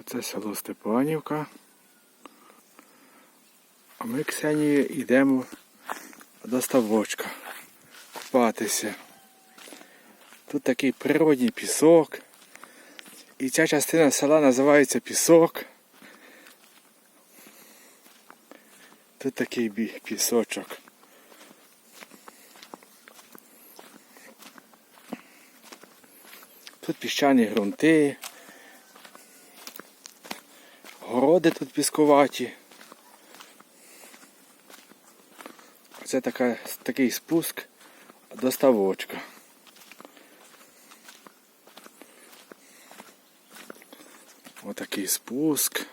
Оце село Степанівка. А ми Ксенію йдемо до ставочка купатися. Тут такий природній пісок. І ця частина села називається пісок. Тут такий пісочок. Тут піщані ґрунти. Городи тут піскуваті. Це така, такий спуск до ставочка. Отакий спуск.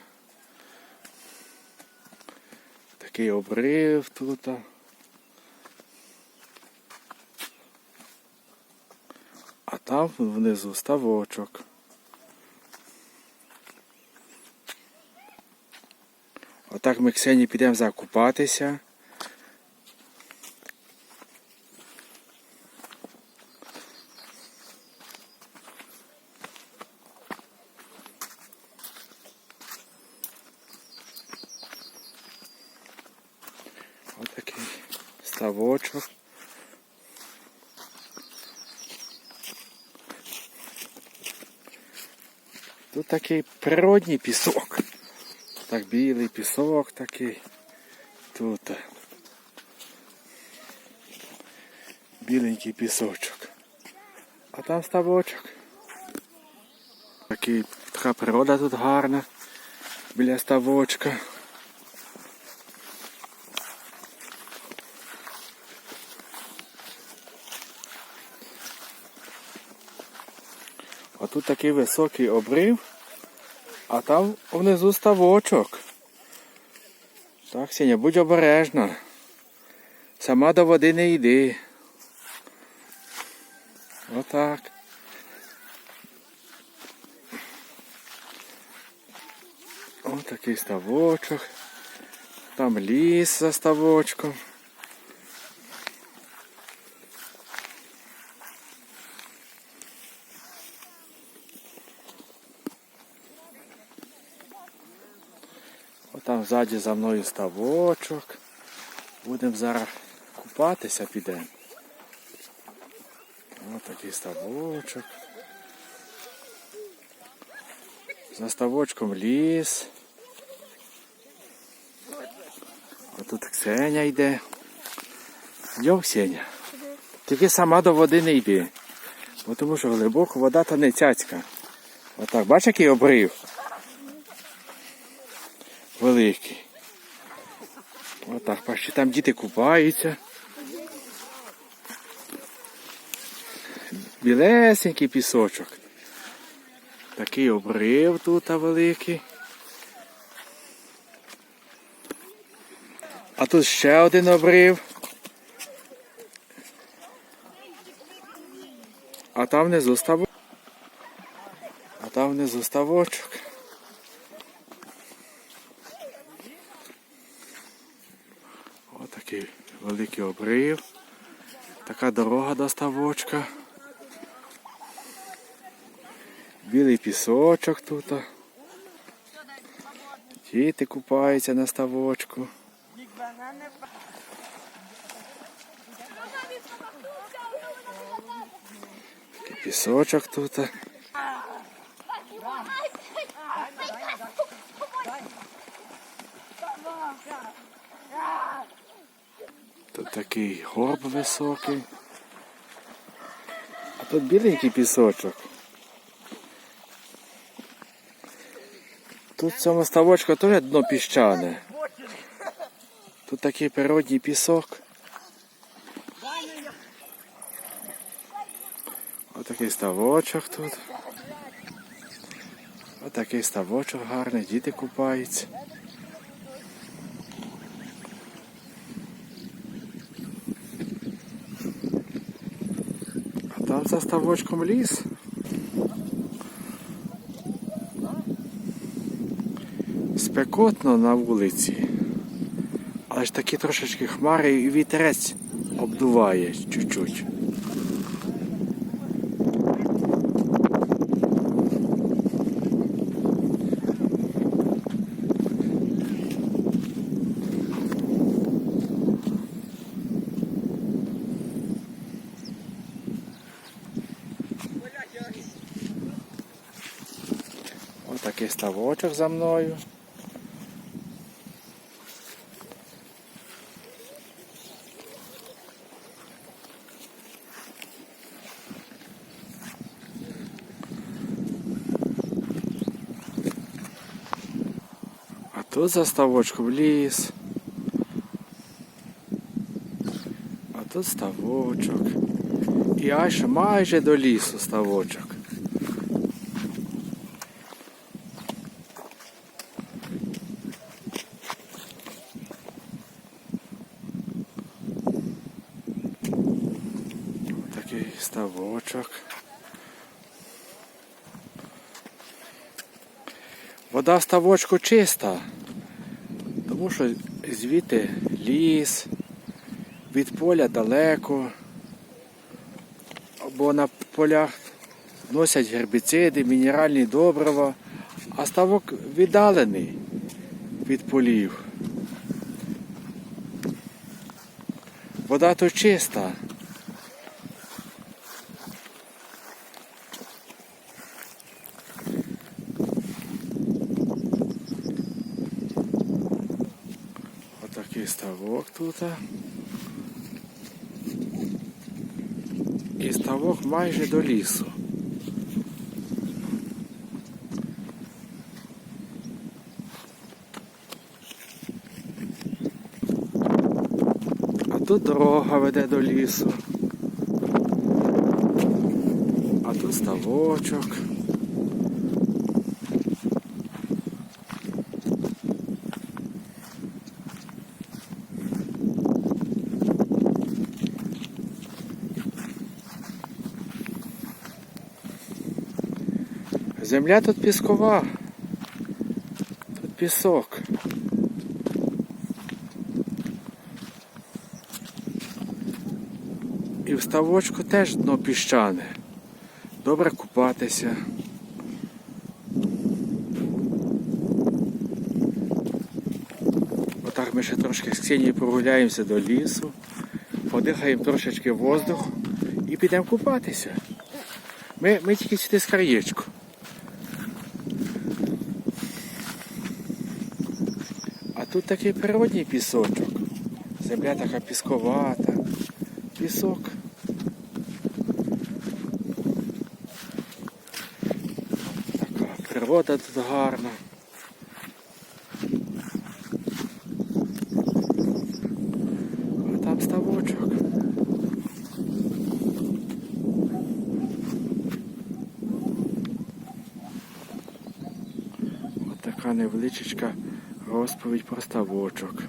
Такий обрив тут. А там внизу ставочок. Отак ми Ксені підемо закупатися. Отакий ставочок. Тут такий природній пісок. Так білий пісок такий. Тут. Біленький пісочок. А там ставочок. Такий, така природа тут гарна. Біля ставочка. А тут такий високий обрив, а там внизу ставочок. Так, Сеня, будь обережна. Сама до води не йди. Отак. Ось такий ставочок. Там ліс за ставочком. Ззаді за мною ставочок. Будемо зараз купатися, підемо. Ось такий ставочок. За ставочком ліс. А тут Ксеня йде. Йо, Ксеня. Тільки сама до води не йди. Бо тому що глибоко вода та не цяцька. Отак, бачиш, який обрив? Великий. Отак, бачите, там діти купаються. Білесенький пісочок. Такий обрив тут великий. А тут ще один обрив. А там внизу ставочок. А там внизу ставочок. Отакий великий обрив. Така дорога до ставочка. Білий пісочок тут. Діти купаються на ставочку. Такий пісочок тут. Такий горб високий. А тут біленький пісочок. Тут в цьому ставочку теж дно піщане. Тут такий природній пісок. Отакий ставочок тут. Отакий ставочок гарний, діти купаються. За ставочком ліс. Спекотно на вулиці. Але ж такі трошечки хмари і вітерець обдуває чуть-чуть. Отакий ставочок за мною. А тут за ставочком ліс. А тут ставочок. І аж майже до лісу ставочок. Такий ставочок. Вода в ставочку чиста, тому що звідти ліс, від поля далеко, бо на полях носять гербіциди, мінеральні добрива, а ставок віддалений від полів. Вода тут чиста. Отакий ставок тут. І ставок майже до лісу. А тут дорога веде до лісу. А тут ставочок. Земля тут піскова. Тут пісок. І в ставочку теж дно піщане. Добре купатися. Отак ми ще трошки з Ксенією прогуляємося до лісу, подихаємо трошечки воздуху і підемо купатися. Ми, ми тільки сюди з краєчку. А тут такий природній пісочок. Земля така пісковата. Пісок. Така природа тут гарна. А там ставочок. Ось така невеличка розповідь про ставочок.